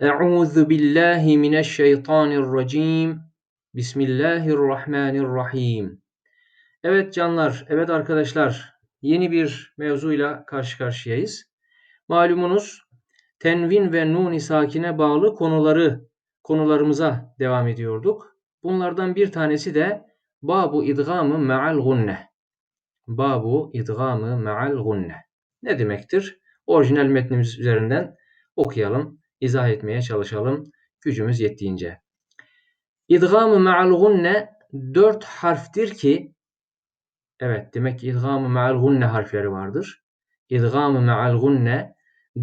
Euzu billahi mineşşeytanirracim. Bismillahirrahmanirrahim. Evet canlar, evet arkadaşlar. Yeni bir mevzuyla karşı karşıyayız. Malumunuz tenvin ve nun sakine bağlı konuları konularımıza devam ediyorduk. Bunlardan bir tanesi de babu idgamı ma'al gunne. Babu idgamı ma'al gunne. Ne demektir? Orijinal metnimiz üzerinden okuyalım izah etmeye çalışalım gücümüz yettiğince. İdgamı ma'al gunne dört harftir ki evet demek ki idgamı ma'al harfleri vardır. İdgamı ma'al gunne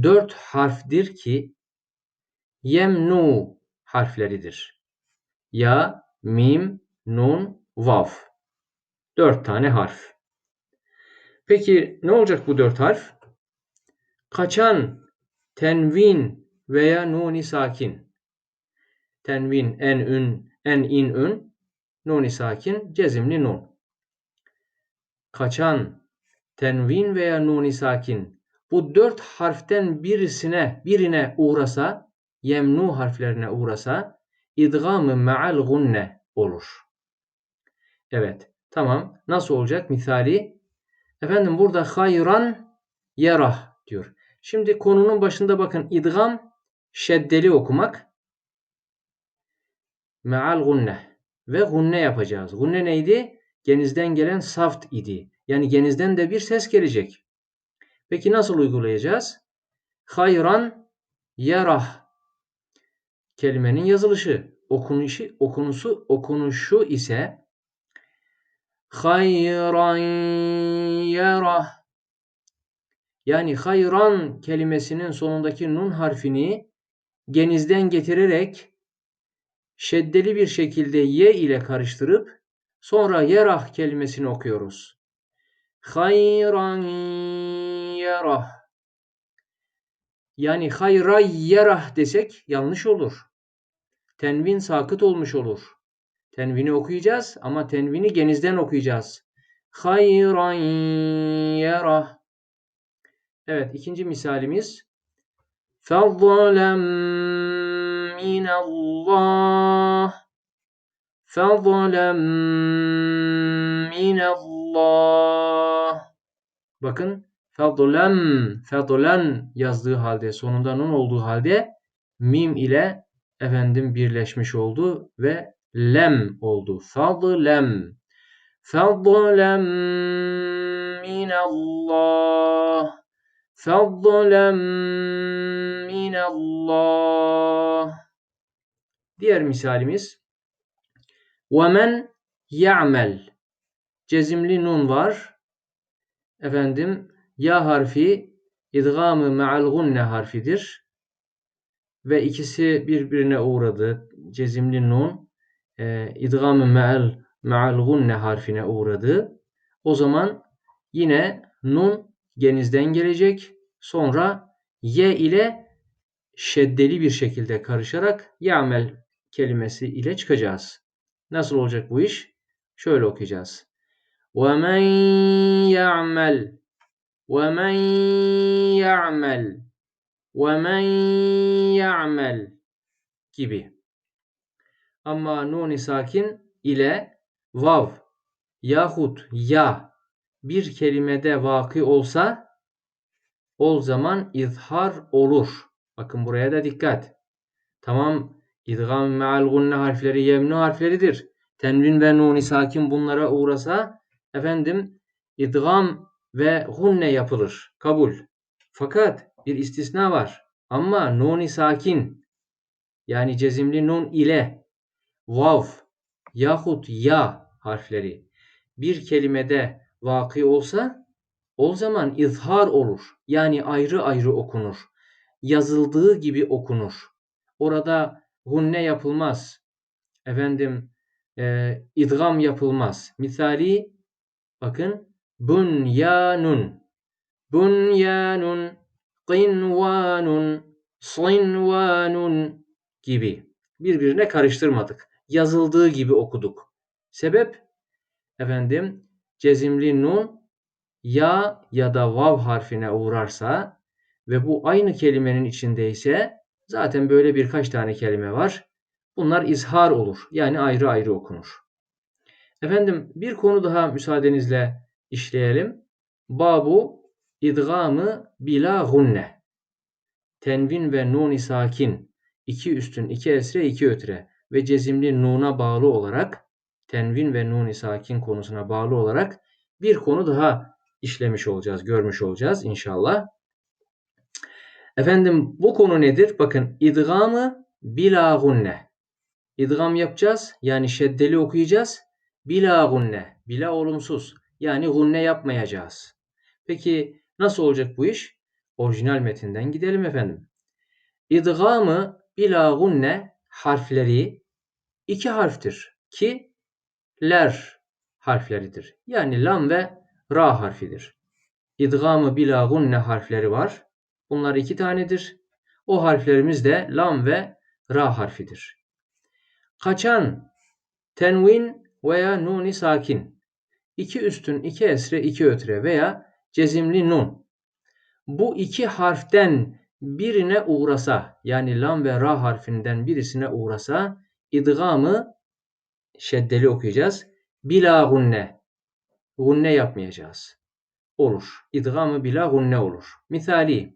dört harftir ki yemnu harfleridir. Ya, mim, nun, vav. Dört tane harf. Peki ne olacak bu dört harf? Kaçan tenvin veya nuni sakin. Tenvin en ün, en in ün, nuni sakin, cezimli nun. Kaçan tenvin veya nuni sakin bu dört harften birisine birine uğrasa yemnu harflerine uğrasa idgamı ma'al gunne olur. Evet. Tamam. Nasıl olacak? Misali efendim burada hayran yarah diyor. Şimdi konunun başında bakın idgam şeddeli okumak meal gunne ve gunne yapacağız. Gunne neydi? Genizden gelen saft idi. Yani genizden de bir ses gelecek. Peki nasıl uygulayacağız? Hayran yarah kelimenin yazılışı, okunuşu, okunusu, okunuşu ise hayran yarah yani hayran kelimesinin sonundaki nun harfini genizden getirerek şeddeli bir şekilde ye ile karıştırıp sonra yerah kelimesini okuyoruz. Hayran yerah. Yani hayray yerah desek yanlış olur. Tenvin sakıt olmuş olur. Tenvini okuyacağız ama tenvini genizden okuyacağız. Hayran yerah. Evet ikinci misalimiz فضلا من الله فضلا min Allah. Bakın fadlem fadlen yazdığı halde sonunda nun olduğu halde mim ile efendim birleşmiş oldu ve lem oldu. Fadlem fadlem min Allah Fadlan min Allah. Diğer misalimiz ve men ya'mel. Cezimli nun var. Efendim ya harfi idgamı ma'al gunne harfidir. Ve ikisi birbirine uğradı. Cezimli nun e, idgamı ma'al ma'al gunne harfine uğradı. O zaman yine nun genizden gelecek. Sonra ye ile şeddeli bir şekilde karışarak ya'mel kelimesi ile çıkacağız. Nasıl olacak bu iş? Şöyle okuyacağız. وَمَنْ يَعْمَلْ وَمَنْ يَعْمَلْ وَمَنْ يَعْمَلْ gibi. Ama nuni sakin ile vav yahut ya bir kelimede vaki olsa o zaman izhar olur. Bakın buraya da dikkat. Tamam idgam me'al gunne harfleri yemnu harfleridir. Tenvin ve nuni sakin bunlara uğrasa efendim idgam ve gunne yapılır. Kabul. Fakat bir istisna var. Ama nuni sakin yani cezimli nun ile vav yahut ya harfleri bir kelimede vaki olsa o zaman izhar olur. Yani ayrı ayrı okunur. Yazıldığı gibi okunur. Orada hunne yapılmaz. Efendim e, idgam yapılmaz. Misali bakın bunyanun bunyanun qinvanun sinvanun gibi birbirine karıştırmadık. Yazıldığı gibi okuduk. Sebep efendim cezimli nun ya ya da vav harfine uğrarsa ve bu aynı kelimenin içindeyse Zaten böyle birkaç tane kelime var. Bunlar izhar olur. Yani ayrı ayrı okunur. Efendim bir konu daha müsaadenizle işleyelim. Babu idgamı bila gunne. Tenvin ve nun sakin. iki üstün, iki esre, iki ötre ve cezimli nuna bağlı olarak tenvin ve nun sakin konusuna bağlı olarak bir konu daha işlemiş olacağız, görmüş olacağız inşallah. Efendim bu konu nedir? Bakın idgamı bila gunne. İdgam yapacağız. Yani şeddeli okuyacağız. Bila gunne. Bila olumsuz. Yani gunne yapmayacağız. Peki nasıl olacak bu iş? Orijinal metinden gidelim efendim. İdgamı bila gunne harfleri iki harftir ki ler harfleridir. Yani lam ve ra harfidir. İdgamı bila gunne harfleri var. Bunlar iki tanedir. O harflerimiz de lam ve ra harfidir. Kaçan tenvin veya nuni sakin. İki üstün, iki esre, iki ötre veya cezimli nun. Bu iki harften birine uğrasa yani lam ve ra harfinden birisine uğrasa idgamı şeddeli okuyacağız. Bila gunne. Gunne yapmayacağız. Olur. İdgamı bila gunne olur. Misali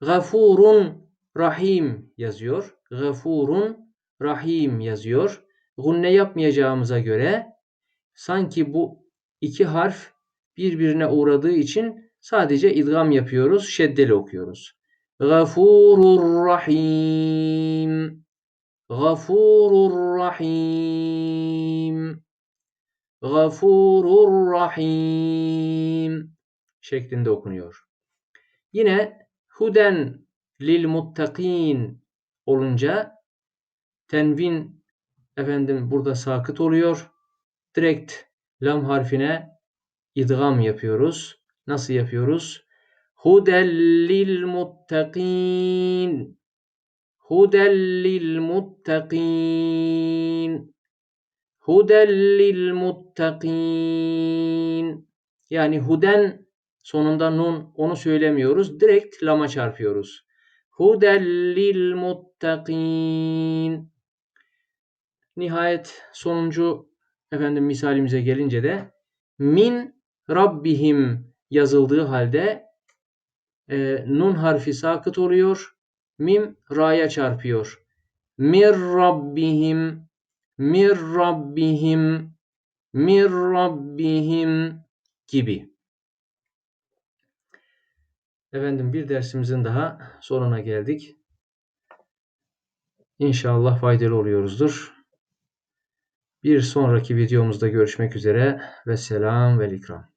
Gafurun Rahim yazıyor. Gafurun Rahim yazıyor. Gunne yapmayacağımıza göre sanki bu iki harf birbirine uğradığı için sadece idgam yapıyoruz. Şeddeli okuyoruz. Gafurur Rahim. Gafurur Rahim. Gafurur Rahim şeklinde okunuyor. Yine huden lil muttakin olunca tenvin efendim burada sakıt oluyor. Direkt lam harfine idgam yapıyoruz. Nasıl yapıyoruz? Huden lil muttakin Muttakin Huden lil muttakin Yani huden sonunda nun onu söylemiyoruz. Direkt lama çarpıyoruz. Huden lil Nihayet sonuncu efendim misalimize gelince de min rabbihim yazıldığı halde e, nun harfi sakıt oluyor. Mim ra'ya çarpıyor. Mir rabbihim mir rabbihim mir rabbihim gibi. Efendim bir dersimizin daha sonuna geldik. İnşallah faydalı oluyoruzdur. Bir sonraki videomuzda görüşmek üzere ve selam ve ikram.